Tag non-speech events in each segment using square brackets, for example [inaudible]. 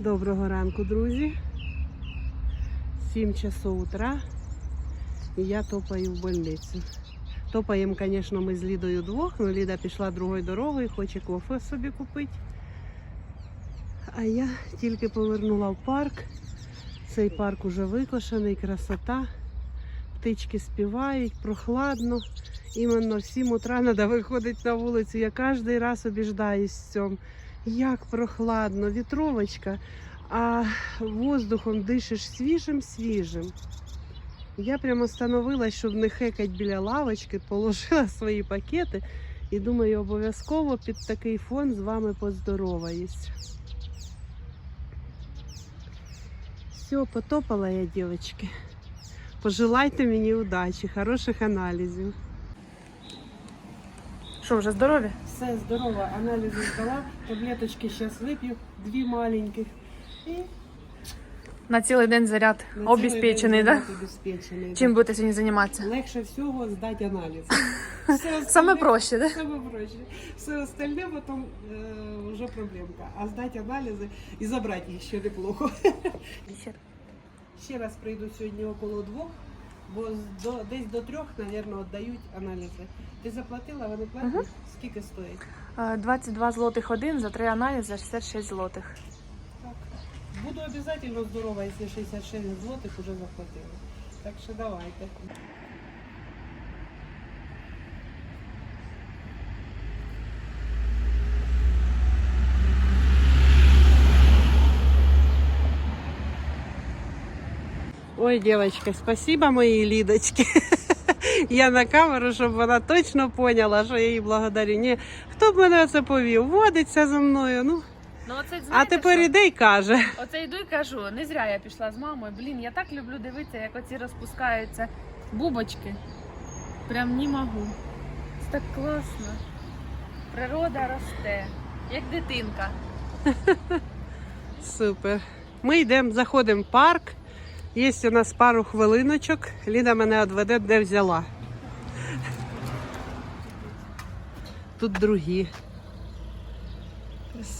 Доброго ранку, друзі. 7 часов утра. І я топаю в больницю. Топаємо, звісно, ми з Лідою двох, але Ліда пішла другою дорогою, хоче кофе собі купити. А я тільки повернула в парк. Цей парк уже викошений, красота. Птички співають, прохладно. Іменно в 7 утра треба виходити на вулицю. Я кожен раз обіждаюсь в цьому. Як прохладно, вітровочка, а воздухом дишиш свіжим свіжим. Я прямо становилась, щоб не хекать біля лавочки, положила [laughs] свої пакети і думаю, обов'язково під такий фон з вами поздороваюсь. Все, потопала я, дівчатки. Пожелайте мені удачі, хороших аналізів. Що, вже здорові? Все здорово, аналізи здала, таблеточки зараз вип'ю, дві маленьких. І На цілий день заряд на обезпечений, день да? обезпечений, Чим да. будете сьогодні займатися? Легше всього здати аналіз. [laughs] Все Саме проще, да? Саме проще. Все остальне потім е, вже проблемка. А здати аналізи і забрати їх ще неплохо. Ще раз прийду сьогодні около двох, бо до, десь до трьох, мабуть, віддають аналізи. Ти заплатила, вони платять? Мгм. Скільки стоїть? Е, 22 злотих один, за три аналізи 66 злотих. Так. Буду обов'язково здорова, якщо 66 злотих вже заплатила. Так що давайте. Ой, девочка, спасибо моїй Лідочці. [laughs] Я на камеру, щоб вона точно поняла, що я їй благодарю. Ні, хто б мене це повів? Водиться за мною. Ну, Ну, оце, а тепер іде й каже. Оце йду і кажу, не зря я пішла з мамою. Блін, я так люблю дивитися, як оці розпускаються бубочки. Прям не можу. Це так класно. Природа росте, як дитинка. [laughs] Супер. Ми йдемо, заходимо в парк. Є у нас пару хвилиночок. Ліда мене відведе, де взяла. Тут другі.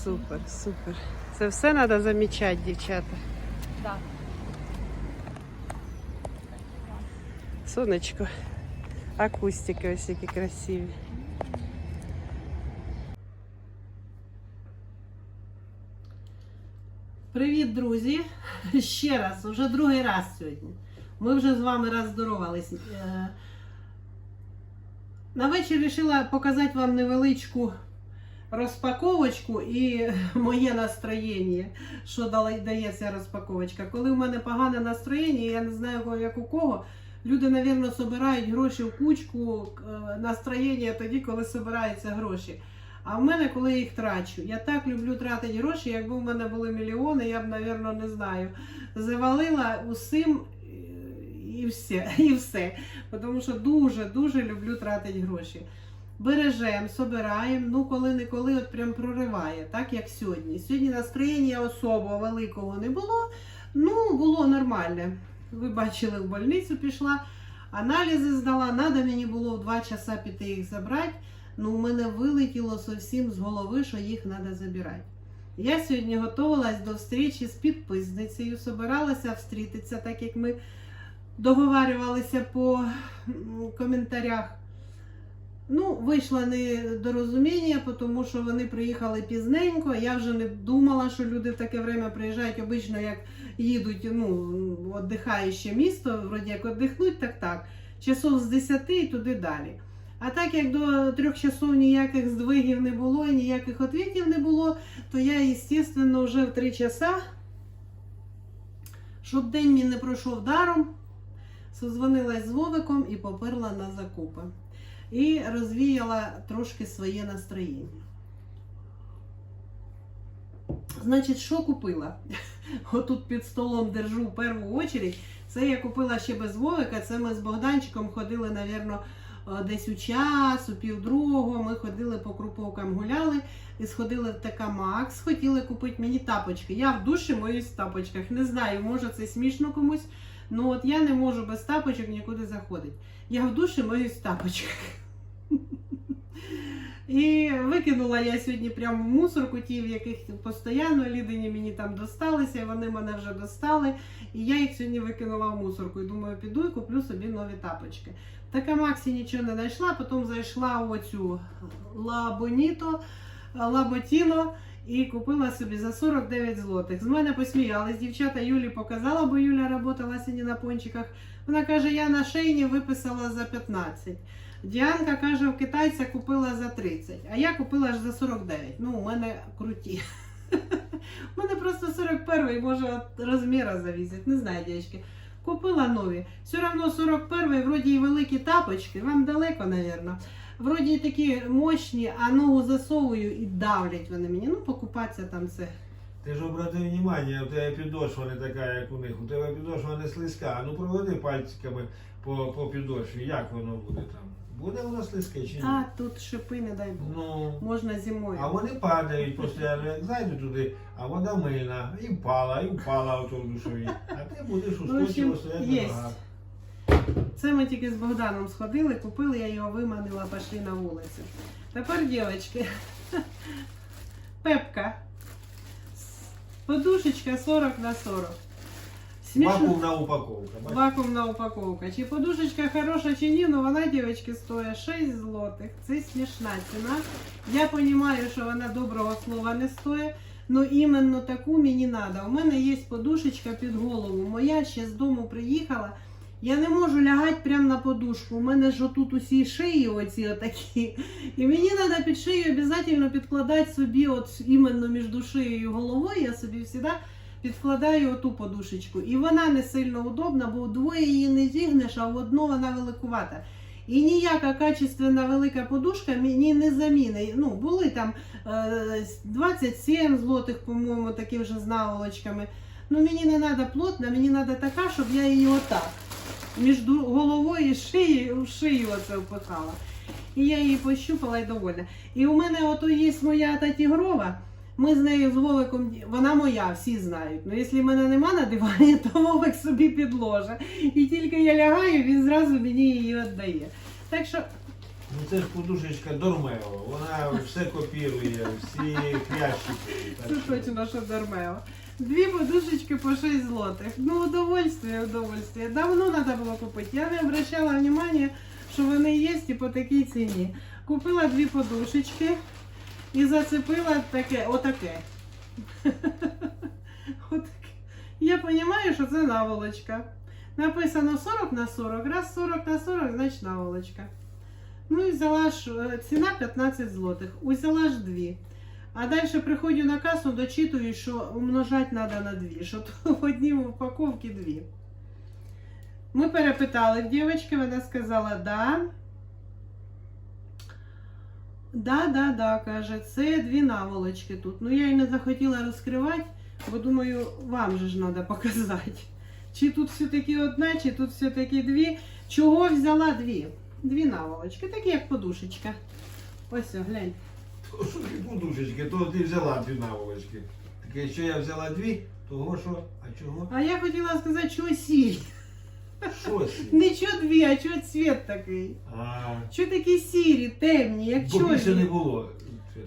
Супер, супер. Це все треба замічати, дівчата. Да. Сонечко. А кустики ось які красиві. Привіт, друзі! [laughs] Ще раз, вже другий раз сьогодні. Ми вже з вами роздоровались. Е, На вечір вирішила показати вам невеличку розпаковочку і [laughs] моє настроєння, що дає ця розпаковочка. Коли в мене погане настроєння, я не знаю як у кого. Люди, мабуть, збирають гроші в кучку, е, настроєння тоді, коли збираються гроші. А в мене, коли їх трачу, я так люблю тратити гроші, якби в мене були мільйони, я б, мабуть, не знаю, завалила усім е, і все. [laughs] І все. Тому що дуже-дуже люблю тратити гроші. Бережемо, собираємо, ну коли-неколи от прям прориває, так як сьогодні. Сьогодні настроєння особо великого не було, ну було нормальне. Ви бачили, в больницю пішла, аналізи здала. Надо мені було в 2 часа піти їх забрати. Ну, у мене вилетіло зовсім з голови, що їх треба забирати. Я сьогодні готувалась до зустрічі з підписницею, собиралася встрітитися, так як ми договарювалися по коментарях. Ну, вийшло недорозуміння, тому що вони приїхали пізненько. Я вже не думала, що люди в таке время приїжджають обично, як їдуть, ну, віддихаюче місто, вроді як віддихнуть, так так. Часов з 10 і туди далі. А так як до трьох часов ніяких здвигів не було і ніяких відповідів не було, то я, звісно, вже в 3 часа, щоб день мій не пройшов даром, созвонилась з Вовиком і поперла на закупи. І розвіяла трошки своє настроєння. Значить, що купила? [laughs] Отут під столом держу в першу очередь. Це я купила ще без Вовика. Це ми з Богданчиком ходили, е, десь у час, у півдругого. Ми ходили по круповкам, гуляли і сходили в ТК Макс. Хотіли купити мені тапочки. Я в душі моюсь в тапочках. Не знаю, може це смішно комусь. Ну от я не можу без тапочок нікуди заходити. Я в душі моюсь в тапочках. І викинула я сьогодні прямо мусорку, ті, в яких постійно Лідині мені там досталися, і вони мене вже достали. І я їх сьогодні викинула в мусорку. І думаю, піду і куплю собі нові тапочки. Така Максі нічого не знайшла, потім зайшла в оцю Лабоніто, Лаботіно і купила собі за 49 злотих. З мене посміялись. Дівчата Юлі показала, бо Юля працювала сьогодні на пончиках. Вона каже, я на шейні виписала за 15. Діанка каже, в китайця купила за 30, а я купила аж за 49. Ну, у мене круті. [laughs] У мене просто 41 може от розміра завісить. Не знаю, дівчатки. Купила нові. Все одно 41 вроді і великі тапочки, вам далеко, напевно. Вроді такі мощні, а ногу засовую і давлять вони мені. Ну, покупатися там це. Ти ж обрати внимание, у тебе підошва не така, як у них. У тебе підошва не слизька. Ну проведи пальчиками по, по підошві, як воно буде там. Буде воно слизьке чи ні? А, тут шипи, не дай Бог. Ну. Можна зимою. А вони падають постійно, як зайду туди, а вода мильна, і впала, і впала в тому душові. А ти будеш Ну, в общем, устойчиво стояти єсть. Це ми тільки з Богданом сходили, купили, я його виманила, пішли на вулицю. Тепер, дівчатки, [laughs] пепка. Подушечка 40 на 40. Смішно. Вакуумна упаковка. бачиш? Вакуумна упаковка. Чи подушечка хороша, чи ні, ну вона, дівчатки, стоїть 6 злотих. Це смішна ціна. Я розумію, що вона доброго слова не стоїть. Ну іменно таку мені треба. У мене є подушечка під голову. Моя ще з дому приїхала. Я не можу лягати прямо на подушку. У мене ж отут усі шиї оці отакі. І мені треба під шию обов'язково підкладати собі, от іменно між шиєю і головою, я собі завжди підкладаю оту подушечку. І вона не сильно удобна, бо вдвоє її не зігнеш, а в одну вона великувата. І ніяка качественна велика подушка мені не замінить. Ну, були там е, 27 злотих, по-моєму, такі вже з наволочками. Ну мені не треба плотна, мені треба така, щоб я її отак. Між головою і шиєю, в шию оце впихала. І я її пощупала і довольна. І у мене ото є моя та тігрова. Ми з нею з Вовиком, вона моя, всі знають. Ну, якщо мене нема на дивані, [laughs] то Вовик собі підложе. І тільки я лягаю, він зразу мені її віддає. Так що Ну це ж подушечка Дормео, вона все копірує, всі хрящики. це точно, що Дормео. Дві подушечки по 6 злотих. Ну, удовольствие, удовольствие. Давно треба було купити. Я не обращала внимания, що вони є і по такій ціні. Купила дві подушечки і зацепила таке, отаке. [laughs] Отаке. Я розумію, що це наволочка. Написано 40 на 40, раз 40 на 40, значить наволочка. Ну і взяла ж е, ціна 15 злотих. Взяла ж дві. А далі приходжу на касу, дочитую, що умножати треба на дві, що то [laughs] в одній упаковці дві. Ми перепитали в дівчинки, вона сказала, да. Да, да, да, каже, це дві наволочки тут. Ну я її не захотіла розкривати, бо думаю, вам же ж треба показати. Чи тут все-таки одна, чи тут все-таки дві. Чого взяла дві? Дві наволочки, такі як подушечка. Ось, о, глянь. То що ти подушечки, то ти взяла дві наволочки. Таке, що я взяла дві, того що, а чого? А я хотіла сказати, що сірі. Що це? Не що дві, а що цвіт такий. А, Що такі сірі, темні, як бо більше не чорні. було.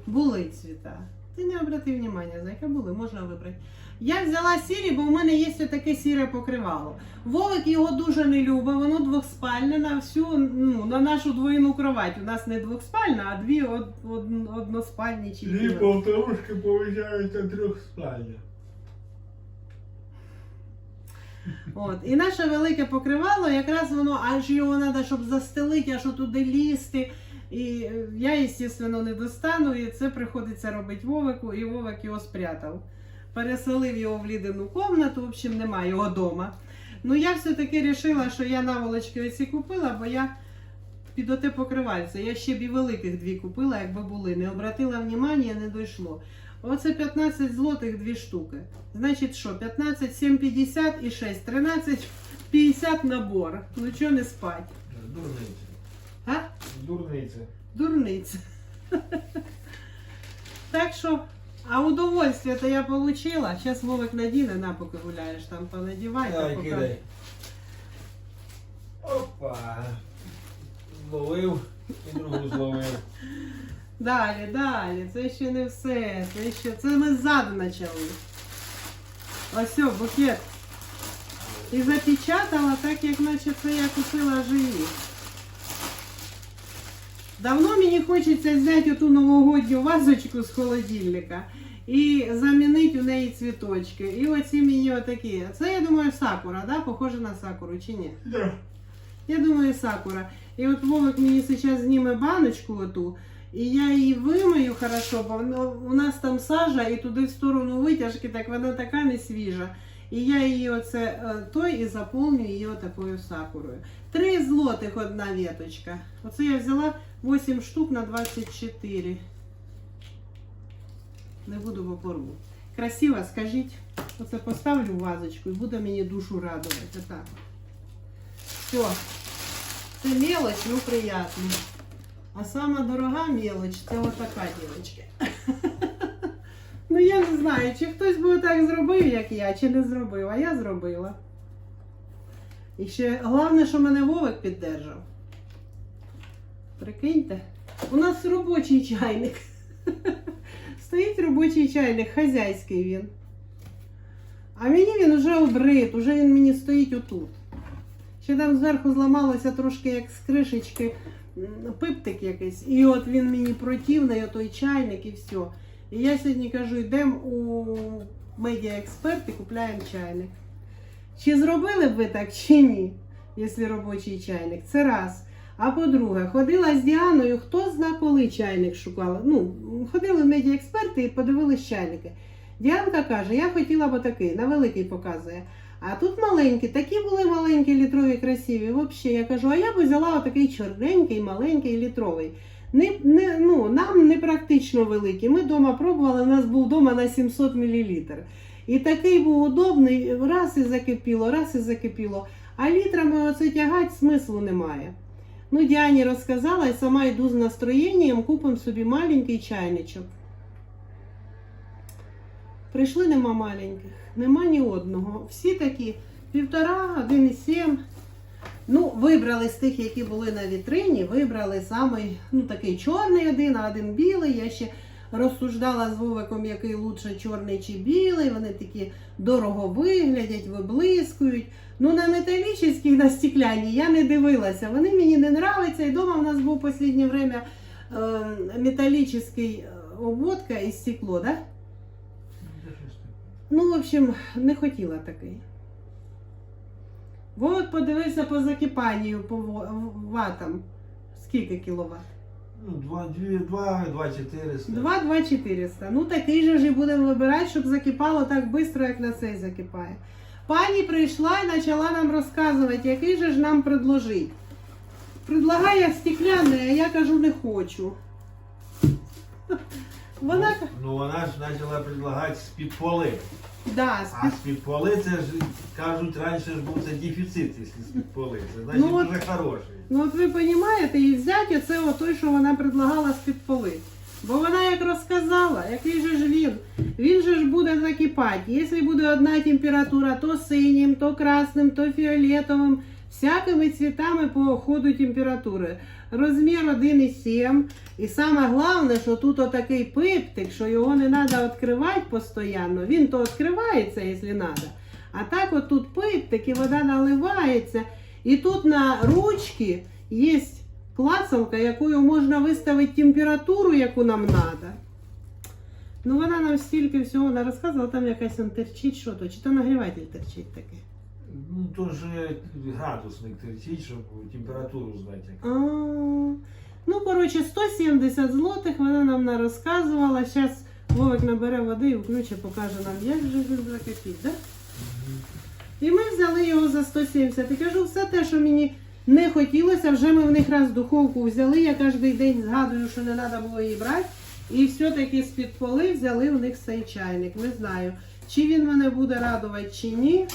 Були цвіта. Ти не обрати внимання, зайка були, можна вибрати. Я взяла сірі, бо в мене є ось таке сіре покривало. Вовик його дуже не любить, воно двохспальне на всю, ну, на нашу двойну кровать. У нас не двохспальна, а дві од, од, односпальні чи Дві які. полторушки трьох спальня. От. І наше велике покривало, якраз воно, аж його треба, щоб застелити, аж туди лізти. І е, я, звісно, не достану, і це приходиться робити Вовику, і Вовик його спрятав. Переселив його в лідину кімнату, в общем, немає його вдома. Ну, я все-таки вирішила, що я наволочки оці купила, бо я під оте покривальце. Я ще б і великих дві купила, якби були. Не обратила внимання, не дійшло. Оце 15 злотих дві штуки. Значить що, 15, 7, 50 і 6, 13, 50 набор. Ну чого не спать? Дурниця. А? Дурниця. Дурниця. Так що, а удовольствие то я получила. Зараз Вовик надіне, на поки гуляєш, там понадівай. та Давай, поки- кидай. Опа. Зловив і другу зловив. Далі, далі. Це ще не все. Це ще. Це ми ззаду почали. Ось о, букет. І запечатала так, як наче це я купила живі. Давно мені хочеться зняти оту новогодню вазочку з холодильника і замінити у неї цвіточки. І оці мені отакі. Це, я думаю, сакура, да? Похоже на сакуру чи ні? Да. Я думаю, сакура. І от Вовик мені зараз зніме баночку оту, і я її вимию хорошо, бо воно- у нас там сажа, і туди в сторону витяжки, так вона така не свіжа. І я її оце е, той і заповню її такою сакурою. Три злотих одна веточка. Оце я взяла 8 штук на 24. Не буду бо порву. Красиво, скажіть. Оце поставлю в вазочку і буде мені душу радувати. Отак. Все. Це мелоч, ну приятно. А сама дорога мелоч це отака дівчинка. [laughs] Ну я не знаю, чи хтось би так зробив, як я, чи не зробив, а я зробила. І ще головне, що мене Вовик піддержав. Прикиньте, у нас робочий чайник. [laughs] Стоїть робочий чайник, хазяйський він. А мені він вже обрит, уже він мені стоїть отут. Ще там зверху зламалося трошки як з кришечки пиптик якийсь. І от він мені противний, отой чайник і все. І я сьогодні кажу, йдемо у медіа експерт і купляємо чайник. Чи зробили б ви так, чи ні, якщо робочий чайник? Це раз. А по-друге, ходила з Діаною, хто зна коли чайник шукала. Ну, ходили в медіа експерти і подивились чайники. Діанка каже, я хотіла б такий, на великий показує. А тут маленькі, такі були маленькі, літрові, красиві. Взагалі, я кажу, а я б взяла отакий чорненький, маленький, літровий. Не, не, ну, нам не практично великий. Ми вдома пробували, у нас був вдома на 700 мл. І такий був удобний, раз і закипіло, раз і закипіло. А літрами оце тягати смислу немає. Ну, Діані розказала, і сама йду з настроєнням, купимо собі маленький чайничок. Прийшли нема маленьких, нема ні одного. Всі такі півтора, один і сім. Ну, вибрали з тих, які були на вітрині, вибрали самий, ну такий чорний один, а один білий. Я ще розсуждала з Вовиком, який лучше чорний чи білий. Вони такі дорого виглядять, виблискують. Ну, на металічні, на стекляні я не дивилася. Вони мені не нравляться. І вдома в нас був в останнє время е, металічний обводка і стекло, да? Ну, в общем, не хотіла такий. Вовик подивився по закипанню по ватам. Скільки кіловат? Ну, 2, 2, 2, 2 400. 2 2 400. Ну такий же ж і будемо вибирати, щоб закипало так швидко, як на цей закипає. Пані прийшла і почала нам розказувати, який же ж нам предложить. Предлагає стекляний, а я кажу, не хочу. Вона Ну, ну вона ж почала предлагати з-під поли. да, А з-під поли це ж кажуть, раніше ж був це дефіцит, якщо з-під поли. Це значить Ну, от- дуже хороший. Ну от ви розумієте, і взяти оце от той, що вона предлагала з-під поли. Бо вона як розказала, який же ж він, він же ж буде закипати. Якщо буде одна температура, то синім, то красним, то фіолетовим, всякими цвітами по ходу температури. Розмір 1,7. І саме головне, що тут отакий пиптик, що його не треба відкривати постійно. Він то відкривається, якщо треба. А так от тут пиптик і вода наливається. І тут на ручці є клацалка, якою можна виставити температуру, яку нам треба. Ну, вона нам стільки всього не розказувала, там якась он терчить, що то, чи то нагріватель терчить таке. Ну, то ж е, градусник терчить, щоб температуру знати. А, Ну, коротше, 170 злотих вона нам не розказувала. Зараз Вовик набере води і включить, покаже нам, як же він закипить, да? І ми взяли його за 170. І кажу, все те, що мені не хотілося, вже ми в них раз духовку взяли. Я кожен день згадую, що не треба було її брати. І все-таки з-під поли взяли у них цей чайник. Не знаю, чи він мене буде радувати, чи ні.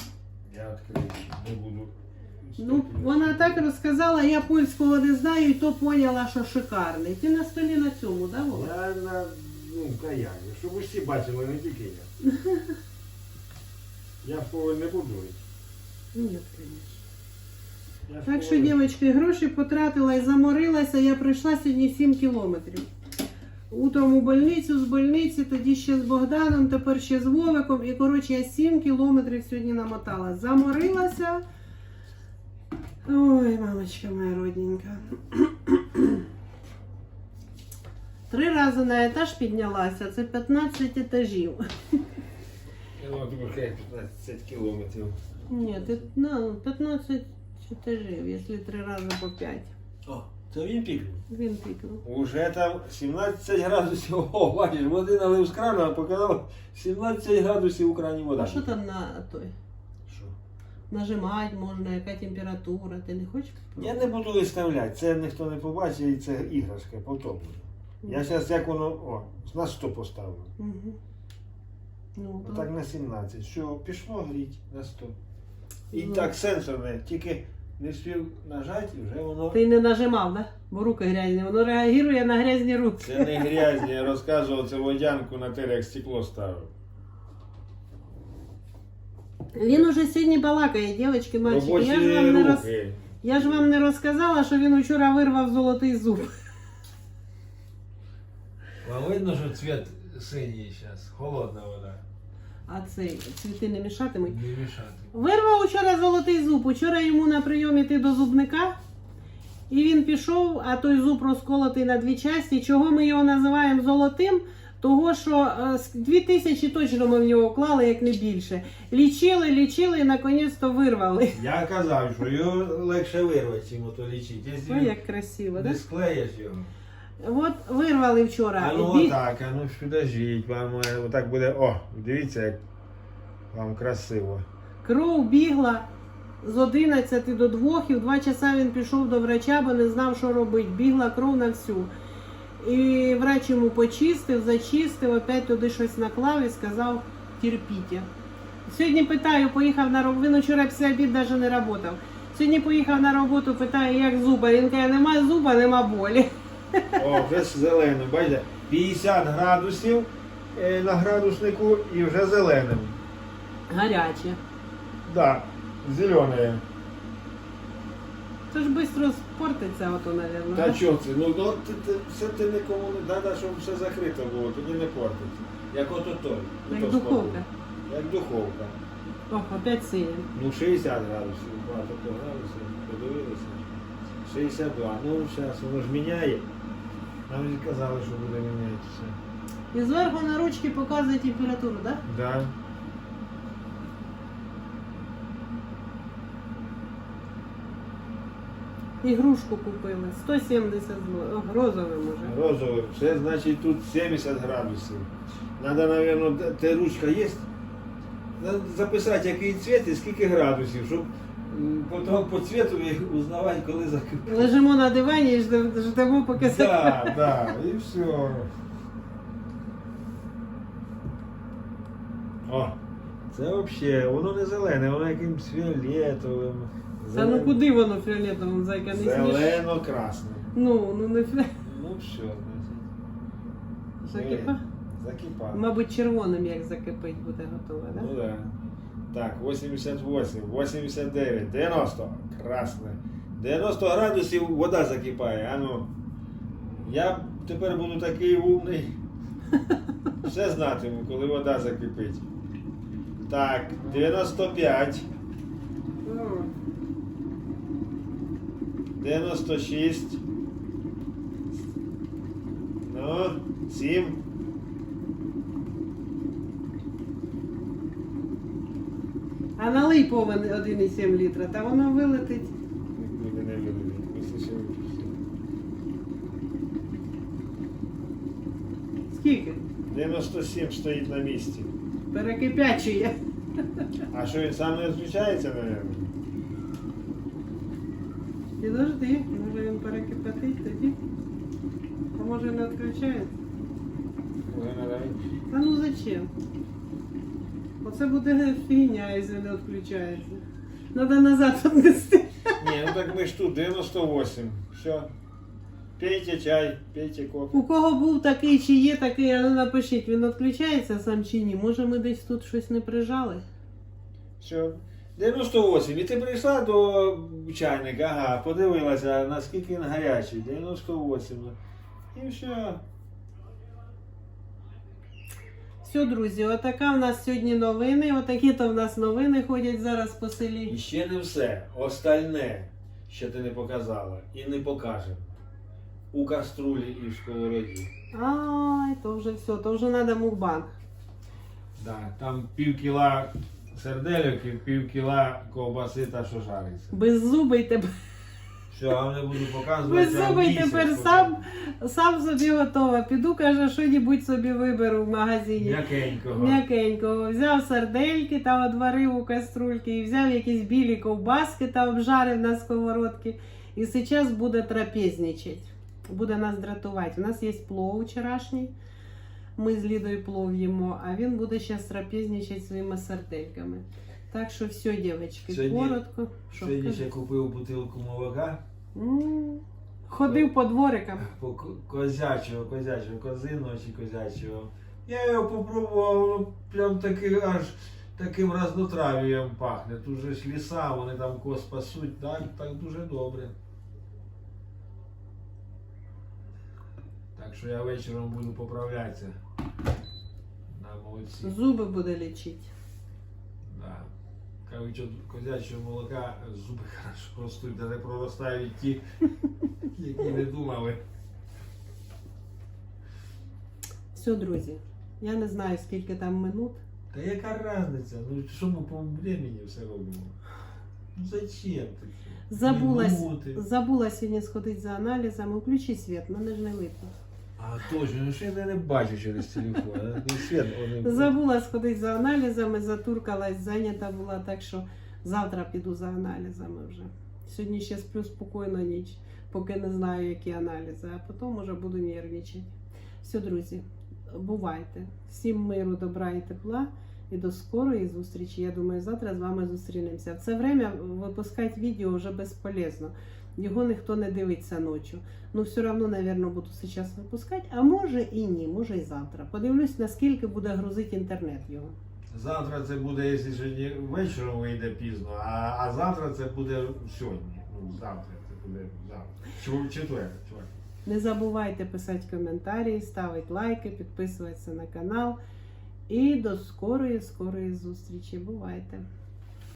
Я відкрию, не буду. Ну, вона так розказала, я польського не знаю, і то поняла, що шикарний. Ти на столі на цьому, да, Вова? Я на, ну, каяні, щоб усі бачили, не тільки я. [laughs] Я в поле не буду. Ні, звісно. Я в Так що, поле- дівчатки, гроші потратила і заморилася, я пройшла сьогодні 7 кілометрів. Утром у больницю, з больниці, тоді ще з Богданом, тепер ще з Вовиком. І коротше, я 7 кілометрів сьогодні намотала. Заморилася. Ой, мамочка моя родненька. [clears throat] Три рази на етаж піднялася, це 15 етажів. От вже 15 кілометрів. Ні, ну, 15 етажів, якщо три рази по 5. О, це він пікнув. Він пікнув. Уже там 17 градусів. О, бачиш, води налив з крана, а показав 17 градусів у крані вода. А що там на той? Що? Нажимати можна, яка температура, ти не хочеш? Я не буду виставляти, це ніхто не побачить, і це іграшка, буде. Я зараз як воно, о, на 100 поставлю. Угу. Ну, Отак на 17. Що, пішло гріть на 100. І Ну. так сенсорне, тільки не спів нажати, і вже воно. Ти не нажимав, да? Бо руки грязні. Воно реагує на грязні руки. Це не грязні, я розказував, це водянку на те, як стекло ставив. Він уже сьогодні балакає, дівчатки, мальчики. Робочі Я ж, вам не роз... руки. я ж вам не розказала, що він вчора вирвав золотий зуб. Вам видно, що цвіт синій зараз, холодна вода. А цей цвіти не мішатимуть. Не мішати. Вирвав вчора золотий зуб. Учора йому на прийом іти до зубника. І він пішов, а той зуб розколотий на дві часті. Чого ми його називаємо золотим? Того, що е, дві тисячі точно ми в нього вклали, як не більше. Лічили, лічили і наконець-то вирвали. Я казав, що його легше вирвати, чим ото лічити. Ой, як красиво, не да? склеїш його. От вирвали вчора. А ну Бі- отак, а ну ж підождіть, вам е, отак буде. О, дивіться, як вам красиво. Кров бігла з 11 до 2, і в 2 часа він пішов до врача, бо не знав, що робити. Бігла кров на всю. І врач йому почистив, зачистив, опять туди щось наклав і сказав терпіть. Сьогодні питаю, поїхав на роботу. Він вчора після обід навіть не працював. Сьогодні поїхав на роботу, питаю, як зуба. Він каже, нема зуба, нема болі. О, вже зелено, бачите, 50 градусів е, на градуснику і вже зеленим. Гаряче. Да, зелене. Це ж швидко спортиться, ото, мабуть. Та чого це? Ну, ну ти, ти, все ти нікому не треба, щоб все закрито було, тоді не портиться. Як ото той. Як ото духовка. сковородка. Як духовка. О, опять сиє. Ну 60 градусів, багато градусів, подивилися. 62. Ну, зараз воно ж міняє. Нам ж казали, що буде мінятися. І зверху на ручки показує температуру, так? Да? Да. Ігрушку купили. 170 зло. О, розовим уже. Розовим. Це значить тут 70 градусів. Надо, наверное, те ручка є. Записати, який цвіт і скільки градусів, щоб м, потім по цвіту їх узнавати, коли закипить. Лежимо на дивані і жде- ждемо, поки це. Да, да, і все. О, це взагалі, воно не зелене, воно якимсь фіолетовим. Та ну куди воно фіолетовим, зайка, не сміш? Зелено-красним. Ну, ну не фі... Ну все, значить. Закипа? Закипа. Мабуть, червоним як закипить буде готове, Ну да? да. Так, 88, 89, 90. Красне. 90 градусів вода закипає. А ну. Я тепер буду такий умний. [laughs] Все знатиму, коли вода закипить. Так, 95, Ну, 96. Ну, 7. А налий повен 1,7 літра, та воно вилетить. Скільки? 97 стоїть на місці. Перекипячує. А що він сам не відключається, мабуть? Підожди, може він перекипятить тоді. А може не відключається? Та ну зачем? Оце буде фігня, якщо не відключається. Надо назад віднести. Ні, ну так ми ж тут 98. Все. Пейте чай, пейте кофе. У кого був такий чи є такий, а ну напишіть, він відключається сам чи ні. Може ми десь тут щось не прижали? Все. 98. І ти прийшла до чайника, ага, подивилася, наскільки він гарячий. 98. І все. Все, друзі, отака в нас сьогодні новини. Отакі то в нас новини ходять зараз по селі. І ще не все. Остальне, що ти не показала і не покажемо. У каструлі і в сковороді. Ай, то вже все, то вже треба мукбанг. Да, там пів кіла сердельок і пів кіла ковбаси та що жариться. Беззубий тепер, Все, я вам не буду показувати. беззубий місяць тепер сам, сам собі готова. Піду, каже, що-небудь собі виберу в магазині. М'якенького. М'якенького. Взяв сардельки та одварив у каструльки, і взяв якісь білі ковбаски та обжарив на сковородці. І зараз буде трапезничати. Буде нас дратувати. У нас є плов вчорашній. Ми з Лідою плов їмо, а він буде зараз трапезничати своїми сардельками. Так що все, дівчатки, Сьогодні- коротко. Що Сьогодні кажеш? ще купив бутилку молока. М, Ходив по дворикам. По ко- козячого, козячого, козиного чи козячого. Я його попробував, воно прям таки аж таким разнотравієм пахне. Тут же ж ліса, вони там кос пасуть, так, так дуже добре. Так що я вечором буду поправлятися. На молодці. Зуби буде лічити. Кажуть, от козячого молока зуби хорошо ростуть, та не проростають ті, які не думали. Все, друзі. Я не знаю, скільки там минут. Та яка різниця? Ну що ми по времени все робимо? Ну зачем таке? Забула, Минути. забула сьогодні сходити за аналізами. Включи світ, мене ж не видно. А точно, ну що я не бачу через телефон. Ну, світ, вони... [laughs] Забула сходити за аналізами, затуркалась, зайнята була, так що завтра піду за аналізами вже. Сьогодні ще сплю спокійно ніч, поки не знаю, які аналізи, а потім вже буду нервничати. Все, друзі, бувайте. Всім миру, добра і тепла. І до скорої зустрічі. Я думаю, завтра з вами зустрінемося. В це время випускати відео вже безполезно. Його ніхто не дивиться ночі. Ну, все одно, мабуть, буду зараз випускати, а може і ні, може і завтра. Подивлюсь, наскільки буде грузити інтернет його. Завтра це буде, якщо сьогодні вечором вийде пізно, а, а завтра це буде сьогодні. Ну, завтра це буде завтра. Четвер, четвер. Не забувайте писати коментарі, ставити лайки, підписуватися на канал. І до скорої, скорої зустрічі. Бувайте!